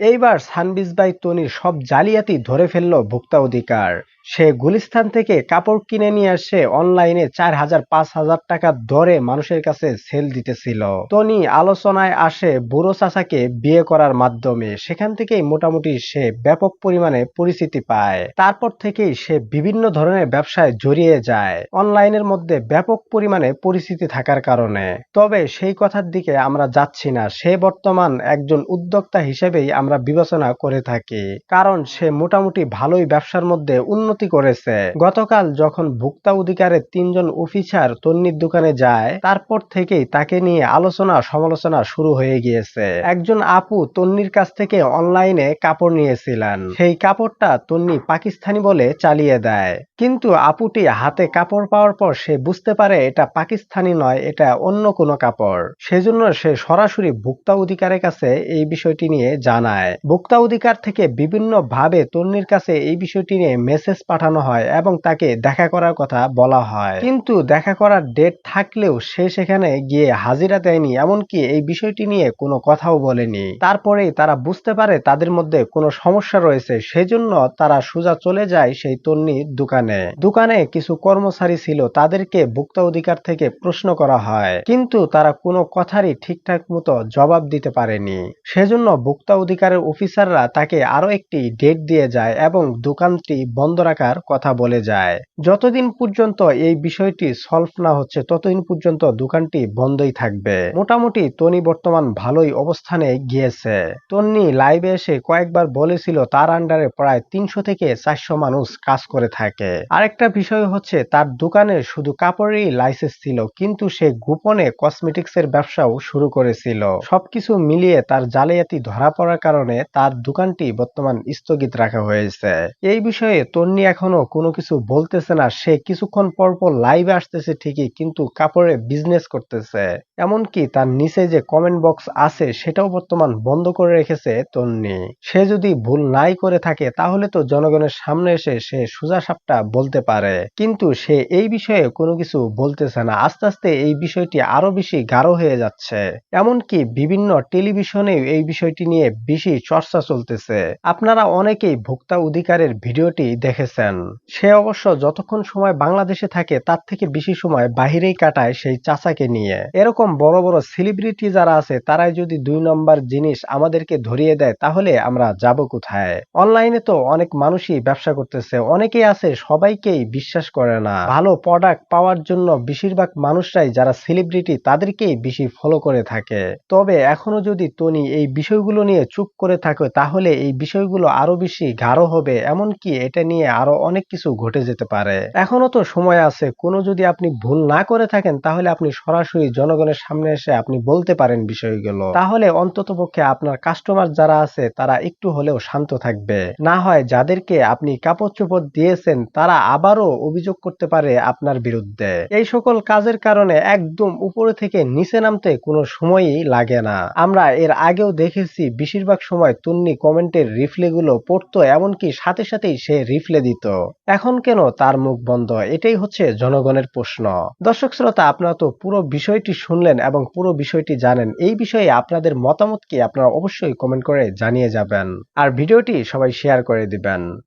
এইবার সানবিজ বাই তনির সব জালিয়াতি ধরে ফেলল ভোক্তা অধিকার সে গুলিস্তান থেকে কাপড় কিনে নিয়ে আসে অনলাইনে চার হাজার, পাঁচ হাজার টাকা দরে মানুষের কাছে সেল দিতেছিল। তনি আলোচনায় আসে বুড়ো চাচাকে বিয়ে করার মাধ্যমে। সেখান থেকেই মোটামুটি সে ব্যাপক পরিমাণে পরিচিতি পায়। তারপর থেকেই সে বিভিন্ন ধরনের ব্যবসায় জড়িয়ে যায়। অনলাইনের মধ্যে ব্যাপক পরিমাণে পরিচিতি থাকার কারণে। তবে সেই কথার দিকে আমরা যাচ্ছি না। সে বর্তমান একজন উদ্যোক্তা হিসেবেই আমরা বিবেচনা করে থাকি। কারণ সে মোটামুটি ভালোই ব্যবসার মধ্যে উন্নতি করেছে। গতকাল যখন ভোক্তা অধিকারের তিনজন অফিসার তন্নির দোকানে যায়, তারপর থেকেই তাকে নিয়ে আলোচনা সমালোচনা শুরু হয়ে গিয়েছে। একজন আপু তন্নির কাছ থেকে অনলাইনে কাপড় নিয়েছিলেন। সেই কাপড়টা তন্নি পাকিস্তানি বলে চালিয়ে দেয়। কিন্তু আপুটি হাতে কাপড় পাওয়ার পর সে বুঝতে পারে এটা পাকিস্তানি নয়, এটা অন্য কোনো কাপড়। সেজন্য সে সরাসরি ভোক্তা অধিকারের কাছে এই বিষয়টি নিয়ে জানায়। ভোক্তা অধিকার থেকে বিভিন্ন ভাবে তন্নির কাছে এই বিষয়টি নিয়ে মেসেজ পাঠানো হয় এবং তাকে দেখা করার কথা বলা হয়। কিন্তু দেখা করার ডেট থাকলেও সে সেখানে গিয়ে হাজিরা দেয়নি, এমনকি এই বিষয়টি নিয়ে কোনো কথাও বলেনি। তারপরেই তারা বুঝতে পারে তাদের মধ্যে কোনো সমস্যা রয়েছে, সেজন্য তারা সোজা চলে যায় সেই তন্নির দোকানে। দোকানে কিছু কর্মচারী ছিল, তাদেরকে ভোক্তা অধিকার থেকে প্রশ্ন করা হয়, কিন্তু তারা কোনো কথারই ঠিকঠাক মতো জবাব দিতে পারেনি। সেজন্য ভোক্তা অধিকারের অফিসাররা তাকে আরও একটি ডেট দিয়ে যায় এবং দোকানটি বন্ধ রাখার কথা বলে যায়। যতদিন পর্যন্ত এই বিষয়টি সলভ না হচ্ছে, ততদিন পর্যন্ত দোকানটি বন্ধই থাকবে। মোটামুটি তনি বর্তমান ভালোই অবস্থানে গিয়েছে। তন্নি লাইভে এসে কয়েকবার বলেছিল, তার আন্ডারে প্রায় তিনশো থেকে চারশো মানুষ কাজ করে থাকে। আরেকটা বিষয় হচ্ছে, তার দোকানে শুধু কাপড়েরই লাইসেন্স ছিল, কিন্তু সে গোপনে কসমেটিক্স এর ব্যবসাও শুরু করেছিল। সবকিছু মিলিয়ে তার জালিয়াতি ধরা পড়ার কারণে তার দোকানটি বর্তমান স্থগিত রাখা হয়েছে। এই বিষয়ে তন্নি এখনও কোনো কিছু বলতেছে না। সে কিছুক্ষণ পর পর লাইভে আসতেছে ঠিকই, কিন্তু কাপড়ে বিজনেস করতেছে। এমনকি তার নিচে যে কমেন্ট বক্স আছে, সেটাও বর্তমান বন্ধ করে রেখেছে তন্নি। সে যদি ভুল নাই করে থাকে, তাহলে তো জনগণের সামনে এসে সে সোজা সাপটা বলতে পারে। কিন্তু সে এই বিষয়ে কোনো কিছু বলতেছে না। আস্তে আস্তে এই বিষয়টি আরও বেশি গাঢ় হয়ে যাচ্ছে। এমনকি বিভিন্ন টেলিভিশনেও এই বিষয়টি নিয়ে বেশি চর্চা চলতেছে। আপনারা অনেকেই ভোক্তা অধিকারের ভিডিওটি দেখেছেন সে অবশ্য যতক্ষণ সময় বাংলাদেশে থাকে, তার থেকে বেশি সময় বাহিরেই কাটায় সেই চাচাকে নিয়ে। এরকম বড় বড় সেলিব্রিটি যারা আছে, তারাই যদি দুই নম্বর জিনিস আমাদেরকে ধরিয়ে দেয়, তাহলে আমরা যাব কোথায়? অনলাইনে তো অনেক মানুষই ব্যবসা করতেছে, অনেকেই আছে সবাইকেই বিশ্বাস করে না। ভালো প্রোডাক্ট পাওয়ার জন্য বেশিরভাগ মানুষরাই যারা সেলিব্রিটি তাদেরকেই বেশি ফলো করে থাকে। তবে এখনও যদি তনি এই বিষয়গুলো নিয়ে চুপ করে থাকে, তাহলে এই বিষয়গুলো আরও বেশি গাঢ় হবে, এমনকি এটা নিয়ে আরও অনেক কিছু ঘটে যেতে পারে। এখনও তো সময় আছে, কোনো যদি আপনি ভুল না করে থাকেন, তাহলে আপনি সরাসরি জনগণের সামনে এসে আপনি বলতে পারেন বিষয়গুলো। তাহলে অন্তত পক্ষে আপনার কাস্টমার যারা আছে, তারা একটু হলেও শান্ত থাকবে। না হয় যাদেরকে আপনি কাপড় চোপড় দিয়েছেন, তারা আবারও অভিযোগ করতে পারে আপনার বিরুদ্ধে। এই সকল কাজের কারণে একদম উপরে থেকে নিচে নামতে কোনো সময়ই লাগে না। আমরা এর আগেও দেখেছি, বেশিরভাগ সময় তুন্নি কমেন্টের রিফ্লে গুলো পড়তো, এমনকি সাথে সাথেই সে রিফ্লে দিত এখন কেন তার মুখ বন্ধ? এটাই হচ্ছে জনগণের প্রশ্ন। দর্শক শ্রোতা, আপনারা তো পুরো বিষয়টি শুনলেন এবং পুরো বিষয়টি জানেন। এই বিষয়ে আপনাদের মতামত কি আপনারা অবশ্যই কমেন্ট করে জানিয়ে যাবেন। আর ভিডিওটি সবাই শেয়ার করে দিবেন।